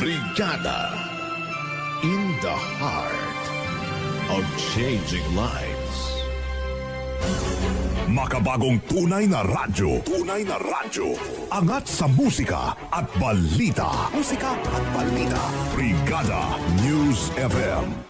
Brigada in the heart of changing lives. Makabagong tunay na radyo. Tunay na radyo. Angat sa musika at balita. Musika at balita. Brigada News FM.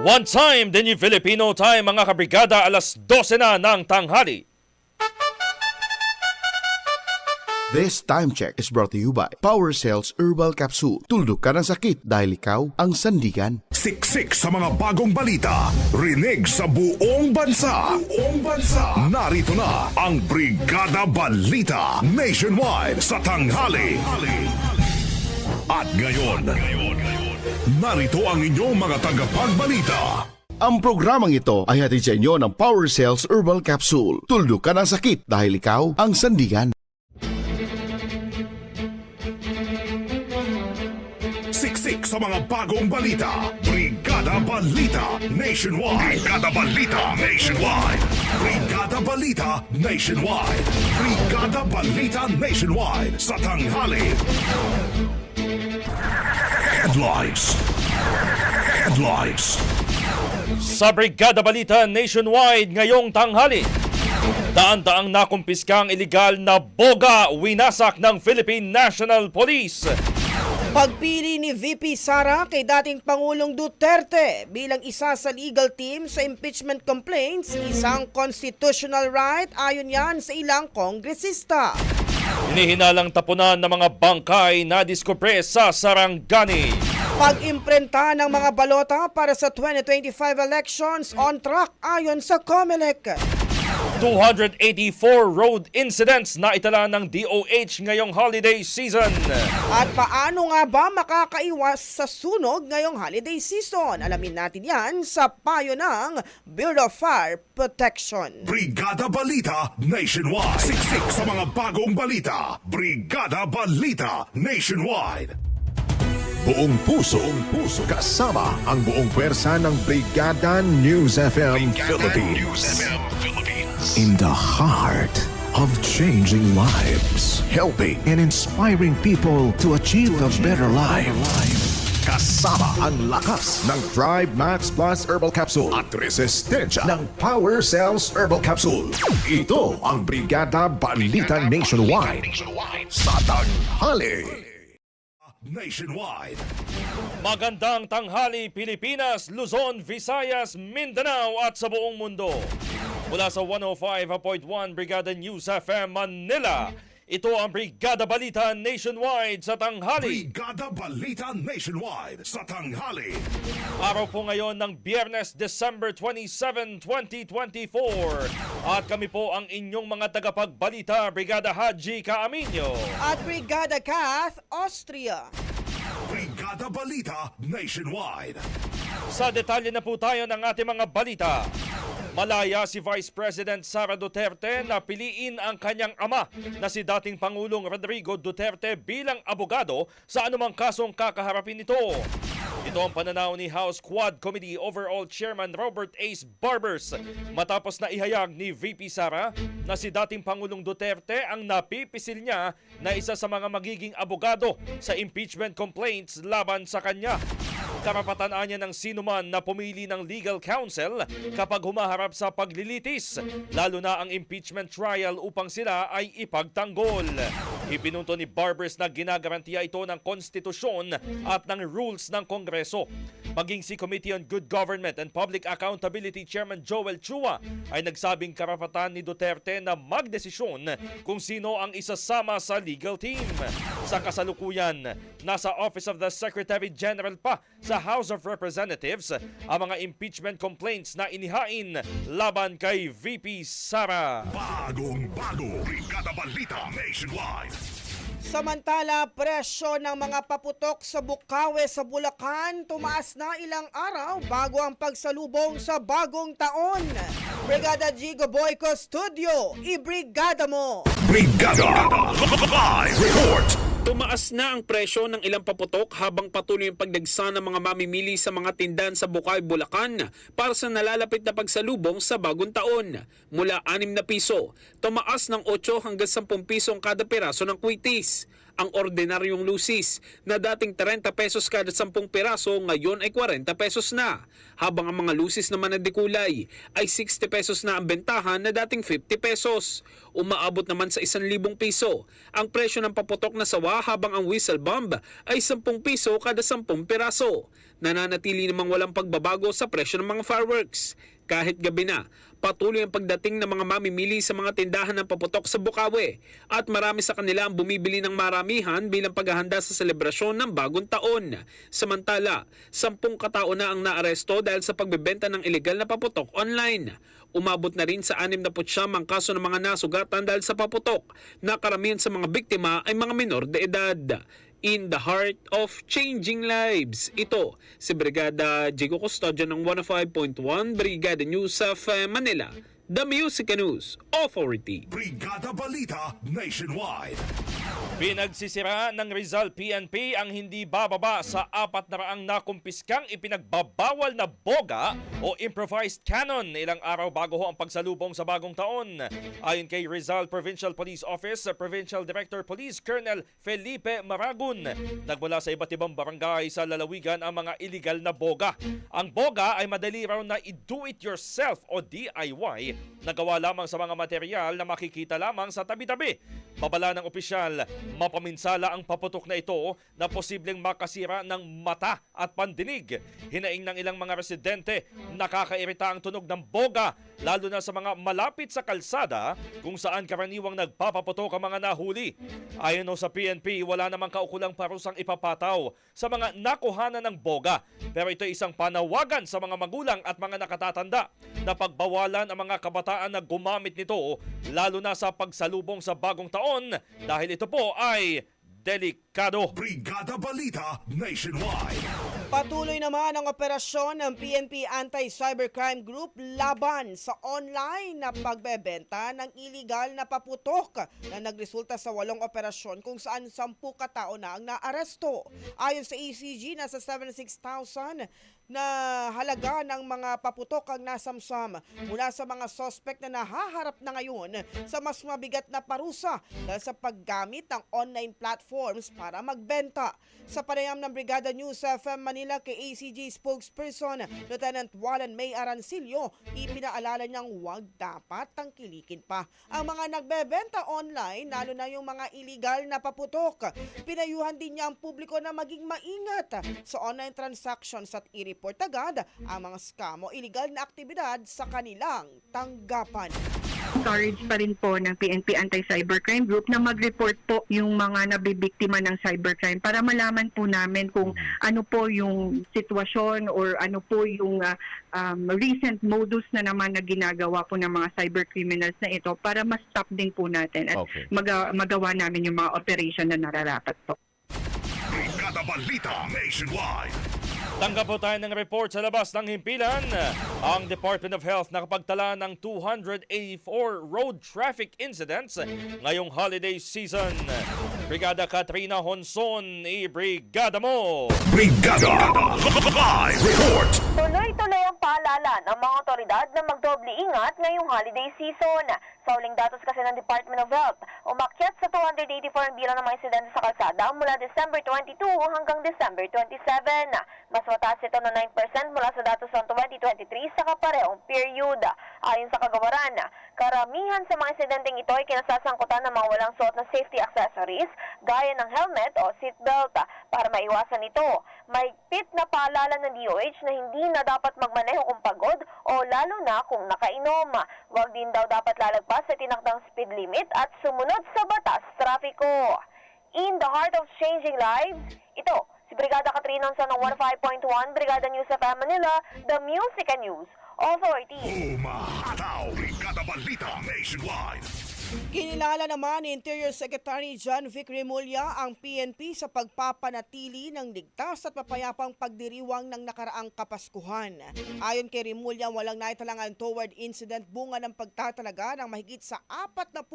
One time, the new Filipino time mga kabrigada alas 12 na ng tanghali. This time check is brought to you by Power Cells Herbal Capsule. Tuldok ka ng sakit dahil ikaw ang sandigan. Siksik sa mga bagong balita. Rinig sa buong bansa. Buong bansa. Narito na ang Brigada Balita Nationwide sa tanghali. At ngayon, narito ang inyong mga tagapagbalita. Ang programang ito ay hatid sa inyo ng Power Cells Herbal Capsule. Tuldok ka ng sakit dahil ikaw ang sandigan. Siksik sa mga bagong balita. Brigada Balita Nationwide. Brigada Balita Nationwide. Brigada Balita Nationwide. Brigada Balita Nationwide sa tanghali. Headlines. Headlines. Sa Brigada Balita Nationwide ngayong tanghali. Daan-daang nakumpiskang illegal na boga winasak ng Philippine National Police. Pagpili ni VP Sara kay dating Pangulong Duterte bilang isa sa legal team sa impeachment complaints, isang constitutional right ayon yan sa ilang kongresista. Inihinalang tapunan ng mga bangkay na diskupre sa Sarangani. Pag-imprenta ng mga balota para sa 2025 elections on track ayon sa COMELEC. 284 road incidents na itala ng DOH ngayong holiday season. At paano nga ba makakaiwas sa sunog ngayong holiday season? Alamin natin yan sa payo ng Bureau of Fire Protection. Brigada Balita Nationwide. Siksik sa mga bagong balita. Brigada Balita Nationwide. Buong puso, buong puso, kasama ang buong pwersa ng Brigada News FM Philippines. In the heart of changing lives, helping and inspiring people to achieve a better life. Kasama ang lakas ng Drive Max Plus Herbal Capsule at resistensya ng Power Cells Herbal Capsule. Ito ang Brigada Balita Nationwide sa tanghali. Nationwide. Magandang tanghali Pilipinas, Luzon, Visayas, Mindanao at sa buong mundo. Mula sa 105.1 Brigada News FM Manila, Ito ang Brigada Balita Nationwide sa tanghali. Brigada Balita Nationwide sa tanghali. Araw po ngayon ng Biyernes, December 27, 2024. At kami po ang inyong mga tagapagbalita, Brigada Haji Kaaminyo. At Brigada Kath, Austria. Brigada Balita Nationwide. Sa detalye na po tayo ng ating mga balita. Malaya si Vice President Sara Duterte na piliin ang kanyang ama na si dating Pangulong Rodrigo Duterte bilang abogado sa anumang kasong kakaharapin nito. Ito ang pananaw ni House Quad Committee Overall Chairman Robert Ace Barbers matapos na ihayag ni VP Sara na si dating Pangulong Duterte ang napipisil niya na isa sa mga magiging abogado sa impeachment complaints laban sa kanya. Karapatan niya ng sinuman na pumili ng legal counsel kapag humaharap sa paglilitis, lalo na ang impeachment trial upang sila ay ipagtanggol. Ipinunto ni Barbers na ginagarantiya ito ng konstitusyon at ng rules ng Kongreso. Maging si Committee on Good Government and Public Accountability Chairman Joel Chua ay nagsabing karapatan ni Duterte na magdesisyon kung sino ang isasama sa legal team. Sa kasalukuyan, nasa Office of the Secretary General pa sa House of Representatives ang mga impeachment complaints na inihain laban kay VP Sara. Bagong bago. Brigada Balita Nationwide. Samantala, presyo ng mga paputok sa Bukawe sa Bulacan tumaas na ilang araw bago ang pagsalubong sa bagong taon. Brigada Gigo Boyko Studio, ibrigada mo! Brigada Live Report. Tumaas na ang presyo ng ilang paputok habang patuloy ang pagdagsa ng mga mamimili sa mga tindahan sa Bukay, Bulacan para sa nalalapit na pagsalubong sa bagong taon. Mula 6 na piso, tumaas ng 8 hanggang 10 piso ang kada piraso ng kwitis. Ang ordinaryong lusis na dating 30 pesos kada 10 piraso ngayon ay 40 pesos na. Habang ang mga lusis naman na dikulay ay 60 pesos na ang bentahan na dating 50 pesos. Umaabot naman sa 1,000 piso. Ang presyo ng paputok na sawa habang ang whistle bomb ay 10 piso kada 10 piraso. Nananatili namang walang pagbabago sa presyo ng mga fireworks. Kahit gabi na, patuloy ang pagdating ng mga mamimili sa mga tindahan ng paputok sa Bukawi at marami sa kanila ang bumibili ng maramihan bilang paghahanda sa selebrasyon ng bagong taon. Samantala, sampung katao na ang naaresto dahil sa pagbebenta ng ilegal na paputok online. Umabot na rin sa 69 ang kaso ng mga nasugatan dahil sa paputok na karamihan sa mga biktima ay mga minor de edad in the heart of changing lives. Ito si Brigada Jigo Custodio ng 105.1 Brigada News of Manila, The Music News Authority. Brigada Balita Nationwide. Pinagsisiraan ng Rizal PNP ang hindi bababa sa apat na raang nakumpiskang ipinagbabawal na boga o improvised cannon ilang araw bago ho ang pagsalubong sa bagong taon. Ayon kay Rizal Provincial Police Office, Provincial Director Police Colonel Felipe Maragun, nagmula sa iba't ibang barangay sa lalawigan ang mga illegal na boga. Ang boga ay madali raw na i-do-it-yourself o DIY na gawa lamang sa mga material na makikita lamang sa tabi-tabi. Babala ng opisyal, mapaminsala ang paputok na ito na posibleng makasira ng mata at pandinig. Hinaing ng ilang mga residente, nakakairita ang tunog ng boga, lalo na sa mga malapit sa kalsada kung saan karaniwang nagpapaputok ang mga nahuli. Ayon sa PNP, wala namang kaukulang parusang ipapataw sa mga nakuhanan ng boga. Pero ito ay isang panawagan sa mga magulang at mga nakatatanda na pagbawalan ang mga kabataan na gumamit nito lalo na sa pagsalubong sa bagong taon dahil ito po ay delikado. Brigada Balita Nationwide. Patuloy naman ang operasyon ng PNP Anti-Cybercrime Group laban sa online na pagbebenta ng iligal na paputok na nagresulta sa walong operasyon kung saan sampu katao na ang naaresto. Ayon sa ECG, nasa 76,000 na halaga ng mga paputok ang nasamsam mula sa mga sospek na nahaharap na ngayon sa mas mabigat na parusa dahil sa paggamit ng online platforms para magbenta. Sa panayam ng Brigada News FM Manila kay ACG spokesperson Lieutenant Wallen May Arancillo, ipinaalala niyang huwag dapat tangkilikin pa ang mga nagbebenta online, lalo na yung mga illegal na paputok. Pinayuhan din niya ang publiko na maging maingat sa online transactions at i ma-report agad ang mga scam o illegal na aktibidad sa kanilang tanggapan. encourage pa rin po ng PNP Anti-Cybercrime Group na mag-report po yung mga nabibiktima ng cybercrime para malaman po namin kung ano po yung sitwasyon or ano po yung ah, um, recent modus na naman na ginagawa po ng mga cybercriminals na ito para ma-stop din po natin at Okay. maga- magawa namin yung mga operation na nararapat po. Brigada Balita Nationwide. Tanggap po tayo ng report sa labas ng himpilan. Ang Department of Health nakapagtala ng 284 road traffic incidents ngayong holiday season. Brigada Katrina Honson, i-brigada mo! Brigada Live Report. Tuloy-tuloy ang paalala ng mga otoridad na magdoble ingat ngayong holiday season. Sa uling datos kasi ng Department of Health, umakyat sa 284 ang bilang ng mga insidente sa kalsada mula December 22 hanggang December 27. Mas mataas ito na 9% mula sa datos ng 2023 sa kaparehong period. Ayon sa kagawaran, karamihan sa mga insidenteng ito ay kinasasangkutan ng mga walang suot na safety accessories gaya ng helmet o seatbelt. Para maiwasan ito, mahigpit na paalala ng DOH na hindi na dapat magmaneho kung pagod o lalo na kung nakainom. Huwag din daw dapat lalagpas sa tinakdang speed limit at sumunod sa batas trapiko. In the heart of changing lives, ito, si Brigada Katrina sa ng 15.1 Brigada News FM Manila, the Music and News Authority. Umahataw. Brigada Balita Nationwide. Kinilala naman ni Interior Secretary John Vic Remulla ang PNP sa pagpapanatili ng ligtas at mapayapang pagdiriwang ng nakaraang Kapaskuhan. Ayon kay Remulla, walang naitalangan toward incident bunga ng pagtatalaga ng mahigit sa 40,000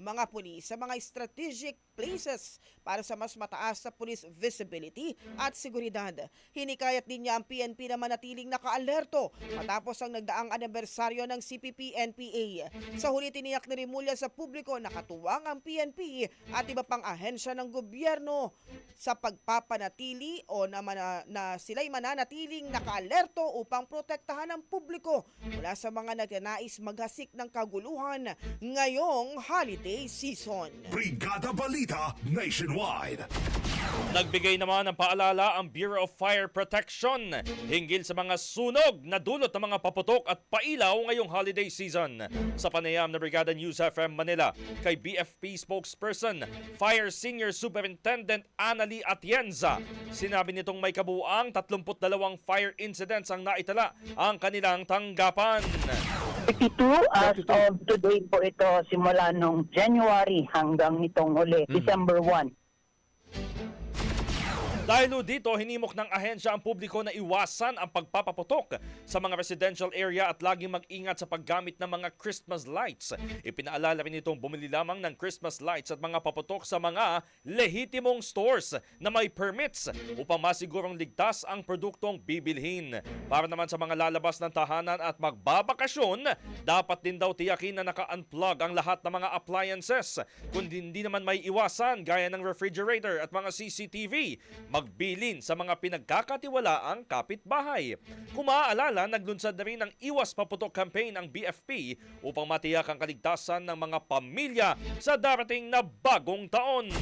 mga pulis sa mga strategic places para sa mas mataas na police visibility at seguridad. Hinikayat din niya ang PNP na manatiling nakaalerto matapos ang nagdaang anibersaryo ng CPP-NPA. Sa huli tiniyak ni Rimulya sa publiko nakatuwang ang PNP at iba pang ahensya ng gobyerno sa pagpapanatili o na, mana- na sila'y mananatiling nakaalerto upang protektahan ang publiko mula sa mga nagnanais maghasik ng kaguluhan ngayong holiday season. Brigada Balita Nationwide. Nagbigay naman ng paalala ang Bureau of Fire Protection hinggil sa mga sunog na dulot ng mga paputok at pailaw ngayong holiday season. Sa panayam ng Brigada News FM Manila kay BFP spokesperson Fire Senior Superintendent Annalie Atienza, sinabi nitong may kabuang 32 fire incidents ang naitala ang kanilang tanggapan. 32 as of today po ito simula nung January hanggang nitong uli, December 1. Dahil dito, hinimok ng ahensya ang publiko na iwasan ang pagpapaputok sa mga residential area at laging mag-ingat sa paggamit ng mga Christmas lights. Ipinaalala rin itong bumili lamang ng Christmas lights at mga paputok sa mga lehitimong stores na may permits upang masigurong ligtas ang produktong bibilhin. Para naman sa mga lalabas ng tahanan at magbabakasyon, dapat din daw tiyakin na naka-unplug ang lahat ng mga appliances. Kung hindi naman may iwasan gaya ng refrigerator at mga CCTV, magbilin sa mga pinagkakatiwalaang kapitbahay. Kung maaalala, naglunsad na rin ng Iwas Paputok campaign ang BFP upang matiyak ang kaligtasan ng mga pamilya sa darating na bagong taon.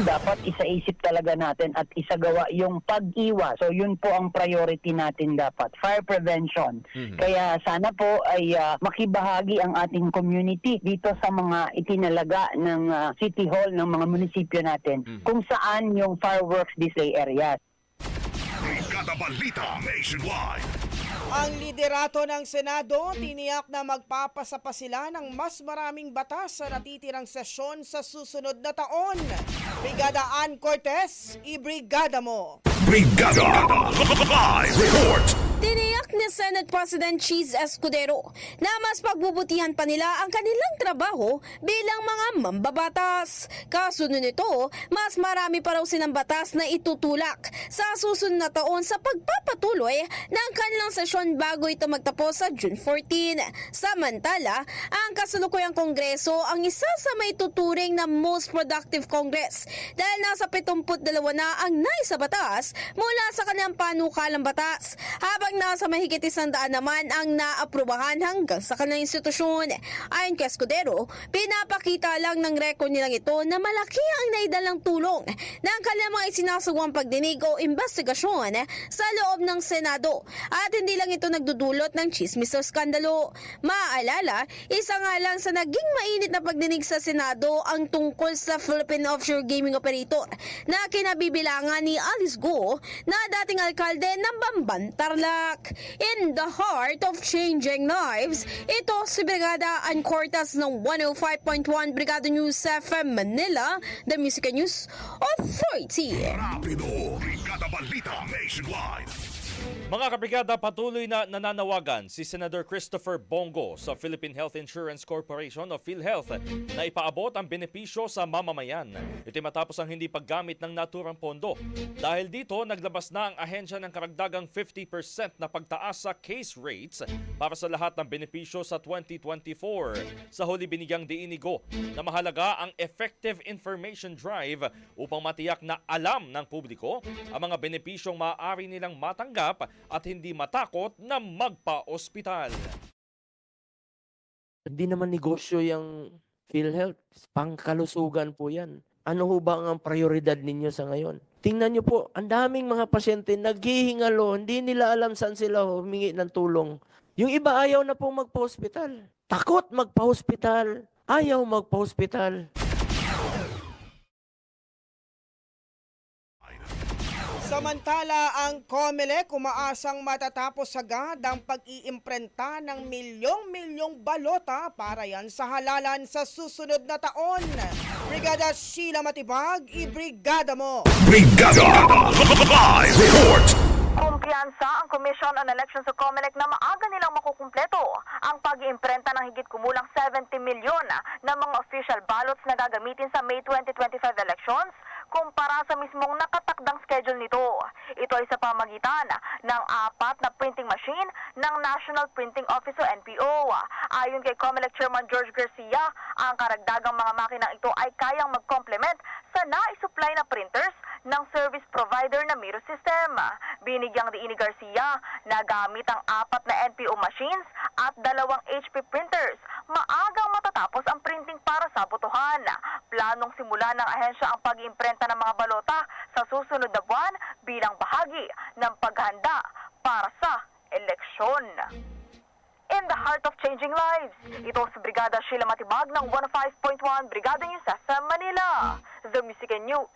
Dapat isaisip talaga natin at isagawa yung pag-iwas. So yun po ang priority natin dapat, fire prevention. Kaya sana po ay ah, makibahagi ang ating community dito sa mga itinalaga ng ah, City Hall ng mga munisipyo natin kung saan yung fireworks display areas. Brigada Balita Nationwide. Ang liderato ng Senado tiniyak na magpapasa pa sila ng mas maraming batas sa natitirang sesyon sa susunod na taon. Brigada Ann Cortez, ibrigada mo! Brigada Live Report. Tiniyak ni Senate President Cheese Escudero na mas pagbubutihan pa nila ang kanilang trabaho bilang mga mambabatas. Kasunod nito, mas marami pa raw silang batas na itutulak sa susunod na taon sa pagpapatuloy ng kanilang sesyon bago ito magtapos sa June 14. Samantala, ang kasalukuyang kongreso ang isa sa may tuturing na most productive congress dahil nasa 72 na ang naisa batas mula sa kanilang panukalang batas habang nasa mahigit isang daan naman ang naaprubahan hanggang sa kanilang institusyon. Ayon kay Escudero, pinapakita lang ng record nilang ito na malaki ang naidalang tulong ng kanilang mga isinasawang pagdinig o investigasyon sa loob ng Senado. At hindi lang ito nagdudulot ng chismis o skandalo. Maaalala, isa nga lang sa naging mainit na pagdinig sa Senado ang tungkol sa Philippine Offshore Gaming Operator na kinabibilangan ni Alice Go na dating alkalde ng Bamban, Tarlac. In the heart of changing lives, ito si Brigada Ancortas ng 105.1 Brigada News FM Manila, The Music News Authority. Rapido, Brigada Balita Nationwide. Mga kabrigada, patuloy na nananawagan si Senator Christopher Bongo sa Philippine Health Insurance Corporation o PhilHealth na ipaabot ang benepisyo sa mamamayan. Ito matapos ang hindi paggamit ng naturang pondo. Dahil dito, naglabas na ang ahensya ng karagdagang 50% na pagtaas sa case rates para sa lahat ng benepisyo sa 2024. Sa huli binigyang diinigo na mahalaga ang effective information drive upang matiyak na alam ng publiko ang mga benepisyong maaari nilang matanggap at hindi matakot na magpa-ospital. Hindi naman negosyo yung PhilHealth. Pangkalusugan po yan. Ano ho ba ang prioridad ninyo sa ngayon? Tingnan nyo po, ang daming mga pasyente naghihingalo, hindi nila alam saan sila humingi ng tulong. Yung iba ayaw na pong magpa-hospital. Takot magpa-hospital. Ayaw magpa-hospital. Samantala, ang COMELEC umaasang matatapos agad ang pag-iimprenta ng milyong-milyong balota para yan sa halalan sa susunod na taon. Brigada Sheila Matibag, i-brigada mo! Brigada Live Report. Kumpiyansa ang Commission on Elections o COMELEC na maaga nilang makukumpleto ang pag-iimprenta ng higit kumulang 70 milyon na mga official ballots na gagamitin sa May 2025 elections kumpara sa mismong nakatakdang schedule nito. Ito ay sa pamagitan ng apat na printing machine ng National Printing Office o NPO. Ayon kay COMELEC Chairman George Garcia, ang karagdagang mga makinang ito ay kayang mag-complement sa naisupply na printers ng service provider na Miro System. Binigyang diin ni Garcia na gamit ang apat na NPO machines at dalawang HP printers, maagang matatapos ang printing para sa botohan. Planong simula ng ahensya ang pag-imprenta ng mga balota sa susunod na buwan bilang bahagi ng paghanda para sa eleksyon. In the heart of changing lives, ito si Brigada Sheila Matibag ng 105.1 Brigada News FM Manila, The Music and News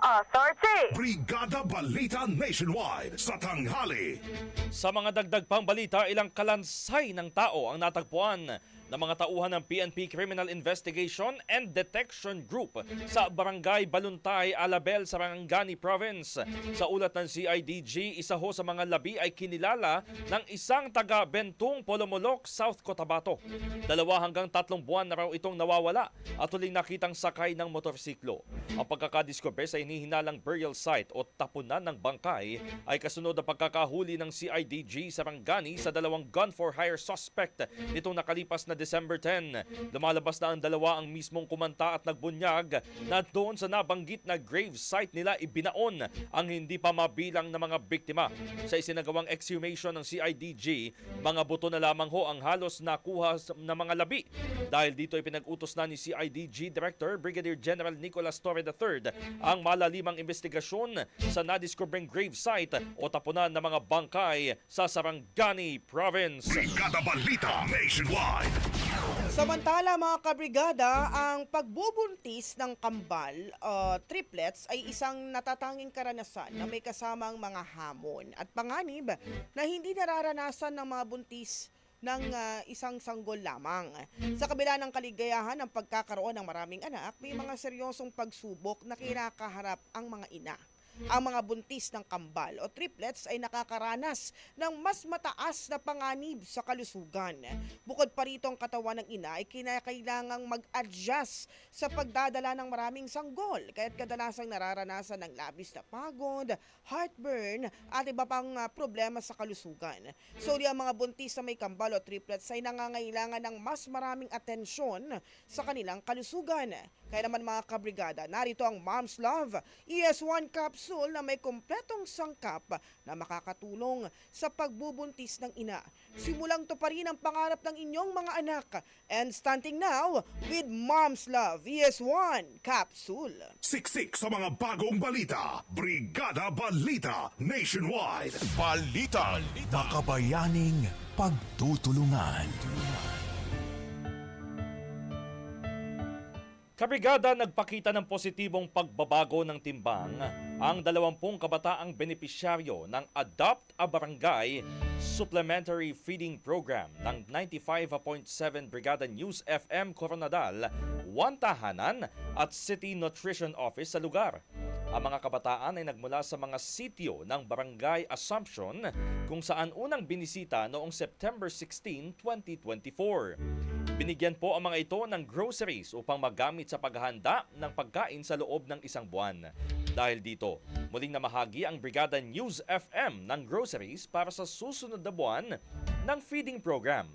Authority. Brigada Balita Nationwide sa tanghali. Sa mga dagdag pang balita, ilang kalansay ng tao ang natagpuan ng mga tauhan ng PNP Criminal Investigation and Detection Group sa Barangay Baluntay, Alabel, Sarangani Province. Sa ulat ng CIDG, isa ho sa mga labi ay kinilala ng isang taga Bentong, Polomolok, South Cotabato. Dalawa hanggang tatlong buwan na raw itong nawawala at huling nakitang sakay ng motorsiklo. Ang pagkakadiscover sa hinihinalang burial site o tapunan ng bangkay ay kasunod na pagkakahuli ng CIDG sa Rangani sa dalawang gun for hire suspect nitong nakalipas na December 10. Lumalabas na ang dalawa ang mismong kumanta at nagbunyag na doon sa nabanggit na grave site nila ibinaon ang hindi pa mabilang na mga biktima. Sa isinagawang exhumation ng CIDG, mga buto na lamang ho ang halos nakuha ng mga labi. Dahil dito ay pinag-utos na ni CIDG Director Brigadier General Nicolas Torre III ang malalimang investigasyon sa nadiskobring grave site o tapunan ng mga bangkay sa Sarangani Province. Brigada Balita Nationwide. Samantala mga kabrigada, ang pagbubuntis ng kambal, uh, triplets, ay isang natatanging karanasan na may kasamang mga hamon at panganib na hindi nararanasan ng mga buntis ng uh, isang sanggol lamang. Sa kabila ng kaligayahan ng pagkakaroon ng maraming anak, may mga seryosong pagsubok na kinakaharap ang mga ina. Ang mga buntis ng kambal o triplets ay nakakaranas ng mas mataas na panganib sa kalusugan. Bukod pa rito ang katawan ng ina ay kinakailangang mag-adjust sa pagdadala ng maraming sanggol kaya't kadalasang nararanasan ng labis na pagod, heartburn at iba pang uh, problema sa kalusugan. So ang mga buntis na may kambal o triplets ay nangangailangan ng mas maraming atensyon sa kanilang kalusugan. Kaya naman mga kabrigada, narito ang Mom's Love ES1 Capsule na may kompletong sangkap na makakatulong sa pagbubuntis ng ina. Simulang to pa rin ang pangarap ng inyong mga anak. And starting now with Mom's Love VS1 Capsule. Siksik sa mga bagong balita. Brigada Balita Nationwide. Balita. Makabayaning pagtutulungan. Kabrigada nagpakita ng positibong pagbabago ng timbang ang 20 kabataang benepisyaryo ng Adopt a Barangay Supplementary Feeding Program ng 95.7 Brigada News FM Coronadal, One Tahanan at City Nutrition Office sa lugar. Ang mga kabataan ay nagmula sa mga sitio ng Barangay Assumption kung saan unang binisita noong September 16, 2024. Binigyan po ang mga ito ng groceries upang magamit sa paghahanda ng pagkain sa loob ng isang buwan. Dahil dito, muling namahagi ang Brigada News FM ng groceries para sa susunod na buwan ng feeding program.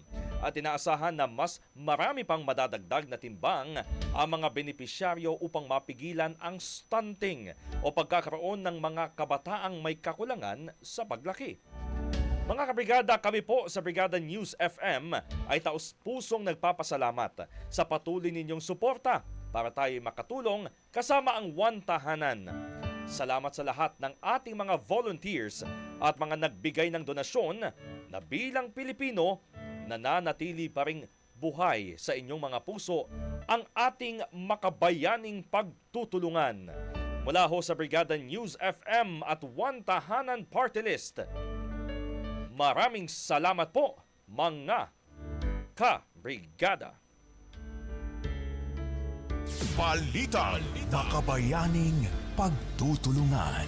At inaasahan na mas marami pang madadagdag na timbang ang mga benepisyaryo upang mapigilan ang stunting o pagkakaroon ng mga kabataang may kakulangan sa paglaki. Mga kabrigada, kami po sa Brigada News FM ay taus-pusong nagpapasalamat sa patuloy ninyong suporta para tayo makatulong kasama ang One Tahanan. Salamat sa lahat ng ating mga volunteers at mga nagbigay ng donasyon na bilang Pilipino nananatili pa ring buhay sa inyong mga puso ang ating makabayaning pagtutulungan. Mula ho sa Brigada News FM at One Tahanan Party List, Maraming salamat po, mga ka-brigada. Balita. Makabayaning pagtutulungan.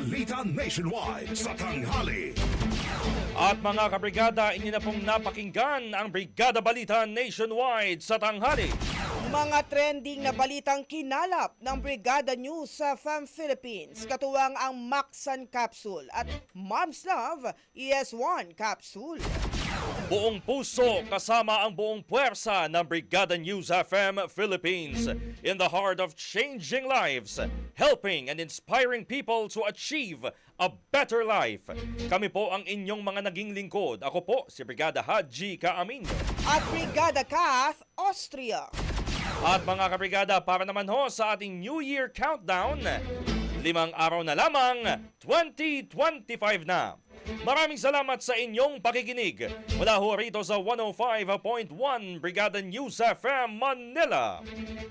Balita Nationwide. Sa tanghali. At mga kabrigada, inyo na pong napakinggan ang Brigada Balita Nationwide sa tanghali. Mga trending na balitang kinalap ng Brigada News sa FAM Philippines, katuwang ang Maxan Capsule at Mom's Love ES1 Capsule. Buong puso kasama ang buong puwersa ng Brigada News FM Philippines in the heart of changing lives, helping and inspiring people to achieve a better life. Kami po ang inyong mga naging lingkod. Ako po si Brigada Haji Kaamin. At Brigada Kath, Austria. At mga kabrigada, para naman ho sa ating New Year Countdown, limang araw na lamang, 2025 na. Maraming salamat sa inyong pakikinig. Mula ho rito sa 105.1 Brigada News FM Manila.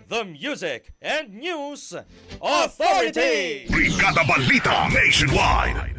The Music and News Authority! Brigada Balita Nationwide.